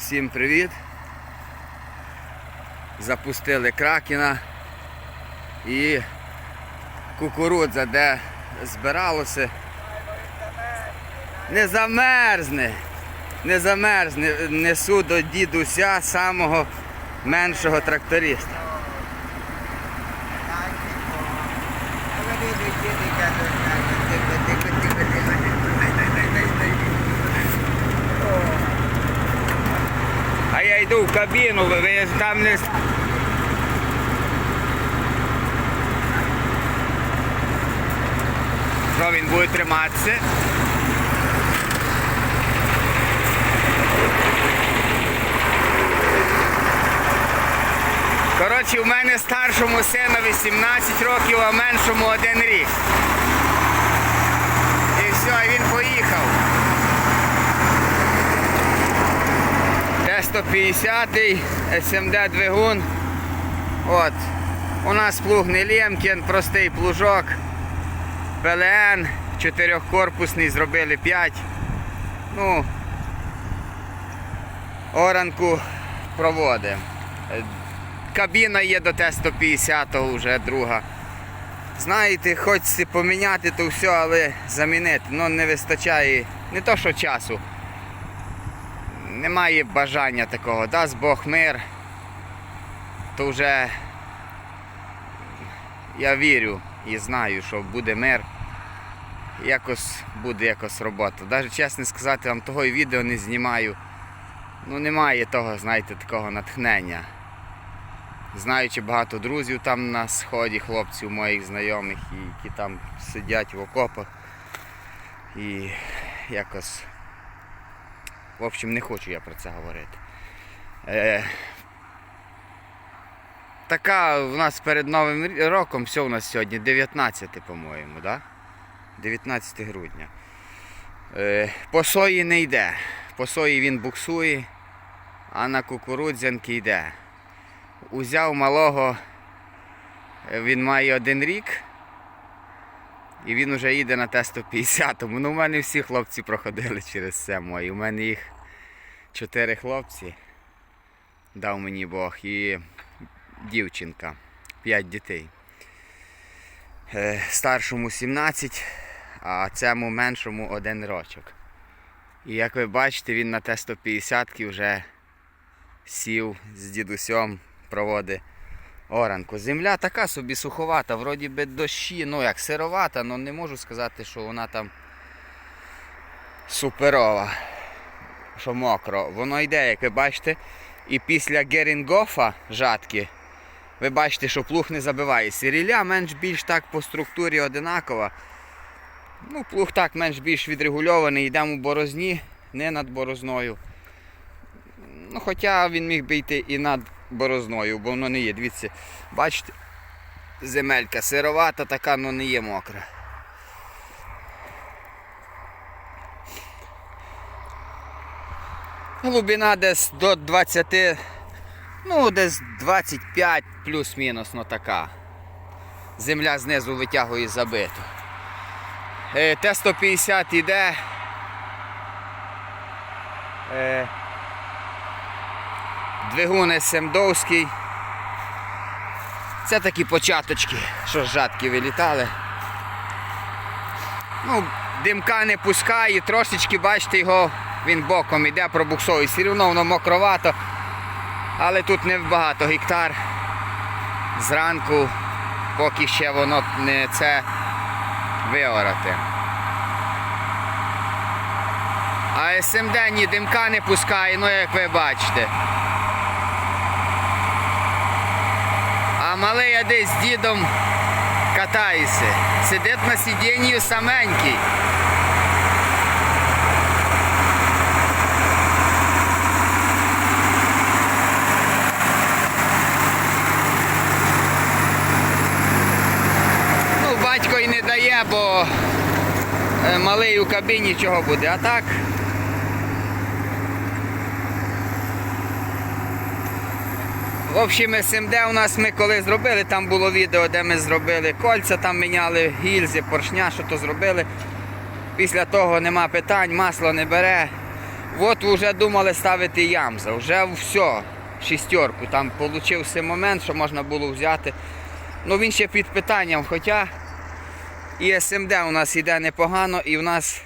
Всім привіт! Запустили кракена і кукурудза, де збиралося. Не замерзне, не замерзне, несу до дідуся самого меншого тракториста. В кабіну, ви там не. Що він буде триматися? Коротше, у мене старшому сину 18 років, а меншому один рік. І все, і він поїхав. Т-150, СМД двигун. От. У нас плуг не Лємкін, простий плужок. ПЛН, чотирьохкорпусний, зробили 5. Ну, оранку проводимо. Кабіна є до Т-150 вже друга. Знаєте, хочеться поміняти то все, але замінити. Ну не вистачає не то, що часу. Немає бажання такого. Дасть Бог мир, то вже я вірю і знаю, що буде мир. Якось буде якось робота. Навіть чесно сказати, вам того і відео не знімаю. Ну немає того, знаєте, такого натхнення. Знаючи багато друзів там на сході, хлопців моїх знайомих, які там сидять в окопах. І якось. В общем, не хочу я про це говорити. Е, така в нас перед Новим роком, все у нас сьогодні 19, по-моєму, да? 19 грудня. Е, по сої не йде. По сої він буксує, а на кукурудзянки йде. Узяв малого, е, він має один рік. І він вже їде на Т-150. Ну, у мене всі хлопці проходили через це мої. У мене їх чотири хлопці. Дав мені Бог. І дівчинка. П'ять дітей. Е, Старшому 17, а цьому меншому один рочок. І як ви бачите, він на Т-150 вже сів з дідусем, проводить оранку. Земля така собі суховата, вроді би дощі, ну як сировата, але не можу сказати, що вона там суперова, що мокро. Воно йде, як ви бачите, і після Герінгофа жатки, ви бачите, що плуг не забиває. Сіріля менш-більш так по структурі одинакова. Ну, плуг так менш-більш відрегульований, йдемо у борозні, не над борозною. Ну, хоча він міг би йти і над борозною, бо воно не є. Дивіться, бачите, земелька сировата, така, але не є мокра. Глибина десь до 20, ну десь 25 плюс-мінус, ну така. Земля знизу витягує забиту. Е, Т-150 іде. Двигун Семдовський. Це такі початочки, що з жатки вилітали. Ну, димка не пускає, трошечки, бачите, його він боком іде, пробуксовує. Все одно воно мокровато, але тут не багато гектар. Зранку, поки ще воно не це виорати. А СМД ні димка не пускає, ну як ви бачите. Малий я десь з дідом катається. Сидить на сидінні саменький. Ну, батько й не дає, бо е, малий у кабіні чого буде. А так. В общем, СМД у нас ми коли зробили, там було відео, де ми зробили кольця, там міняли гільзи, поршня, що то зробили. Після того нема питань, масло не бере. От вже думали ставити ямза. Вже все, шістерку. Там получився момент, що можна було взяти. Ну він ще під питанням, хоча і СМД у нас йде непогано, і в нас,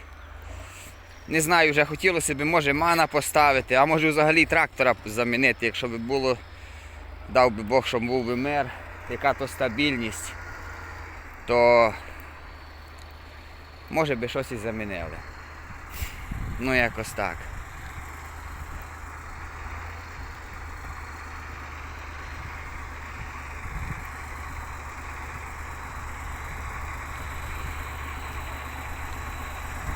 не знаю, вже хотілося б, може, мана поставити, а може взагалі трактора замінити, якщо б було, дав би Бог, щоб був би мир, яка то стабільність, то може би щось і замінили. Ну якось так.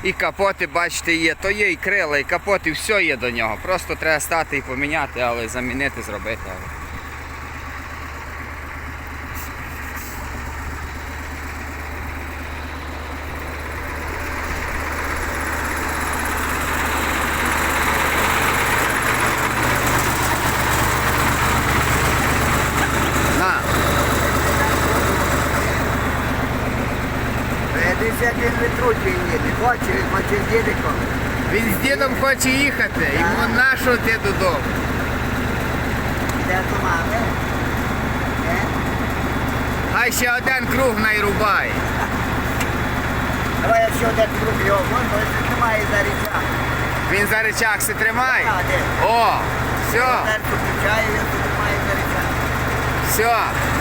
І капоти, бачите, є, то є і крила, і капот, і все є до нього. Просто треба стати і поміняти, але замінити, зробити. На, Десь як він відручує їде, хоче, він з дідиком. Він з дідом хоче їхати, йому нащо ти додому? Де до мами? Хай ще один круг найрубає. Давай якщо один круг його, він тримає за річак. Він за речах се тримає. О, все, він тримає за річак. все.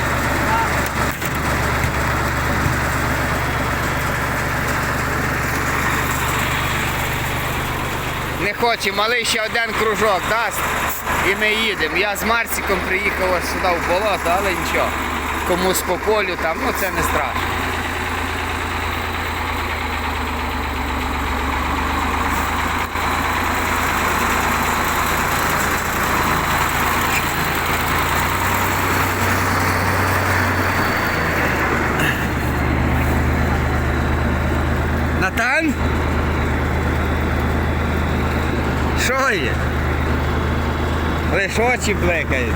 Не хоче, малий ще один кружок дасть. І ми їдемо. Я з Марсиком приїхав сюди в болото, але нічого. Комусь по полю там, ну це не страшно. Натан? Що є? Лиш очі блекають.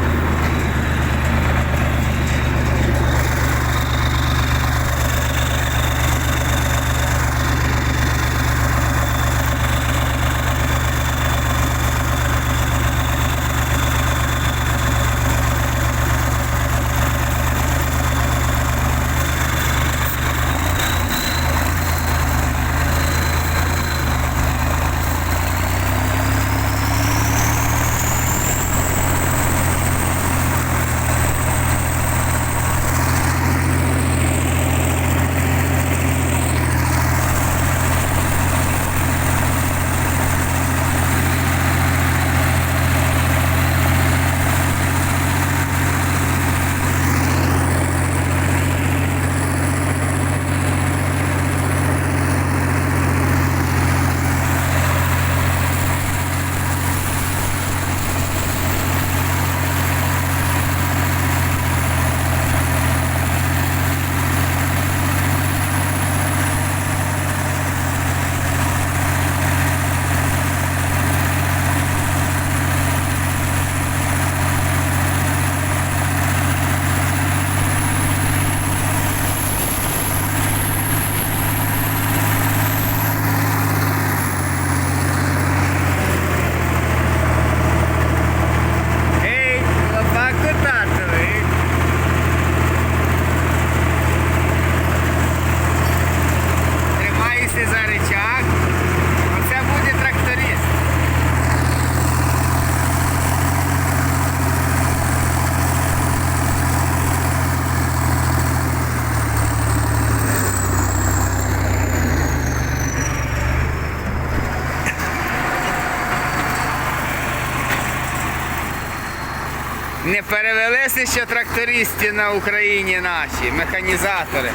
Перевелися ще трактористи на Україні наші, механізатори.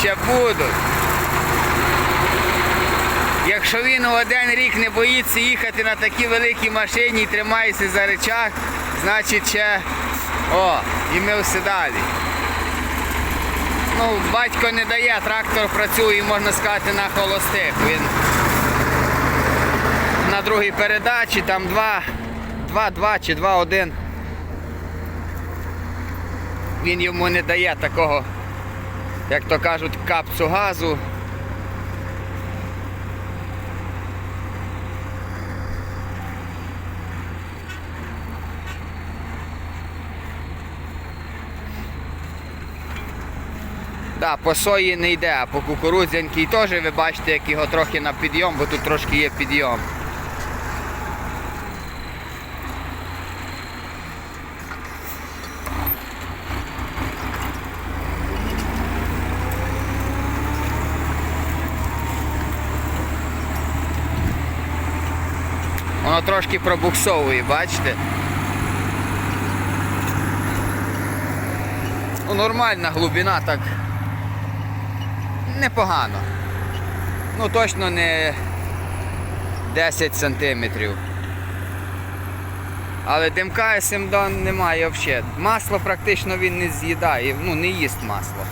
Ще будуть. Якщо він один рік не боїться їхати на такій великій машині і тримається за речах, значить ще о, і ми все далі. Ну, батько не дає, трактор працює, можна сказати, на холостих. Він на другій передачі, там 2, 2, 2 чи 2, 1 він йому не дає такого, як то кажуть, капцу газу. Так, по сої не йде, а по кукурудзянькій теж ви бачите, як його трохи на підйом, бо тут трошки є підйом. Воно трошки пробуксовує, бачите? Ну, нормальна глибина так непогано. Ну точно не 10 сантиметрів. Але димка Семдон немає взагалі. Масло практично він не з'їдає, ну не їсть масло.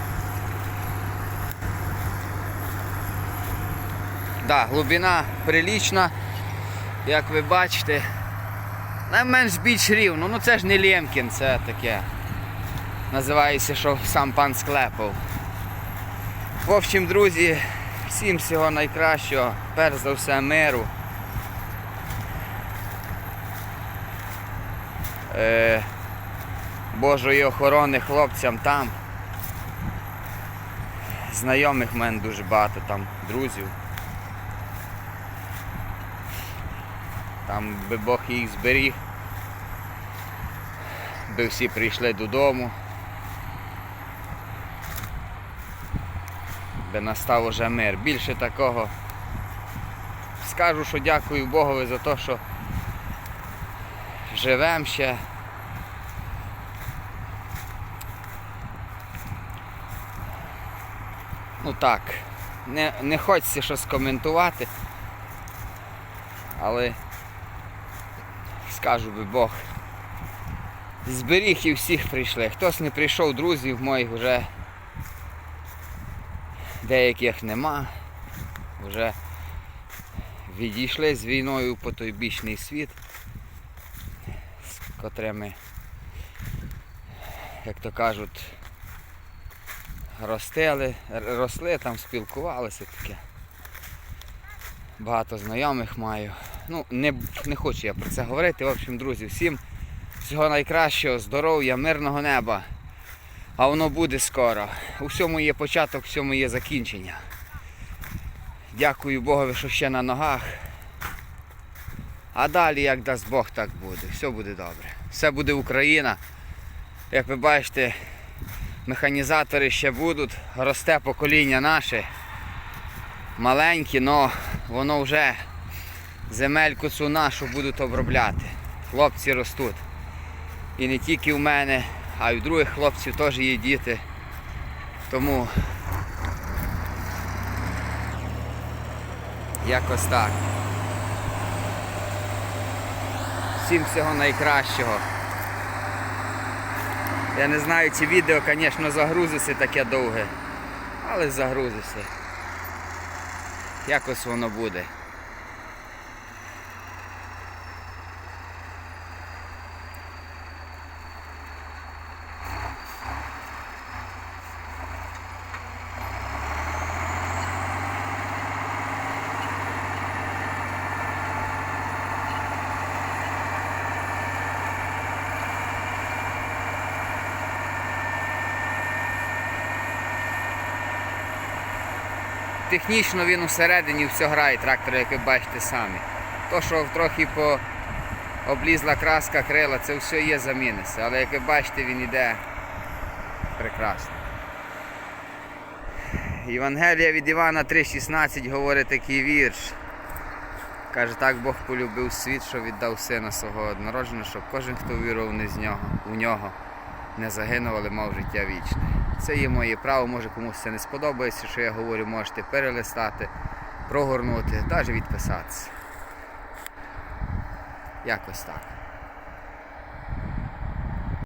Да, глибина прилічна, як ви бачите. Найменш більш рівно. Ну це ж не Лємкін, це таке. Називається, що сам пан склепав. В общем, друзі, всім всього найкращого, перш за все миру. Е, Божої охорони хлопцям там. Знайомих в мене дуже багато там, друзів. Там би Бог їх зберіг. Би всі прийшли додому. би настав уже мир. Більше такого. Скажу, що дякую Богові за те, що живем ще. Ну так, не, не хочеться щось коментувати, але скажу би Бог. Зберіг і всіх прийшли. Хтось не прийшов, друзів моїх вже деяких нема. Вже відійшли з війною по той бічний світ, з котрими, як то кажуть, ростили, росли, там спілкувалися таке. Багато знайомих маю. Ну, не, не хочу я про це говорити. В общем, друзі, всім всього найкращого, здоров'я, мирного неба. А воно буде скоро. У всьому є початок, у всьому є закінчення. Дякую Богові, що ще на ногах. А далі, як дасть Бог, так буде. Все буде добре. Все буде Україна. Як ви бачите, механізатори ще будуть, росте покоління наше. Маленькі, але воно вже земельку цю нашу будуть обробляти. Хлопці ростуть. І не тільки в мене, а й у других хлопців теж є діти. Тому якось так. Всім всього найкращого. Я не знаю, чи відео, звісно, загрузиться таке довге, але загрузиться. Якось воно буде. Технічно він усередині все грає трактор, як ви бачите самі. То, що трохи по облізла краска крила, це все є заміниться. Але як ви бачите, він іде прекрасно. Євангелія від Івана 3,16 говорить такий вірш. Каже, так Бог полюбив світ, що віддав сина свого однородженого, щоб кожен, хто вірував не у нього, не загинув, але мав життя вічне. Це є моє право, може комусь це не сподобається, що я говорю, можете перелистати, прогорнути, навіть відписатися. Якось так.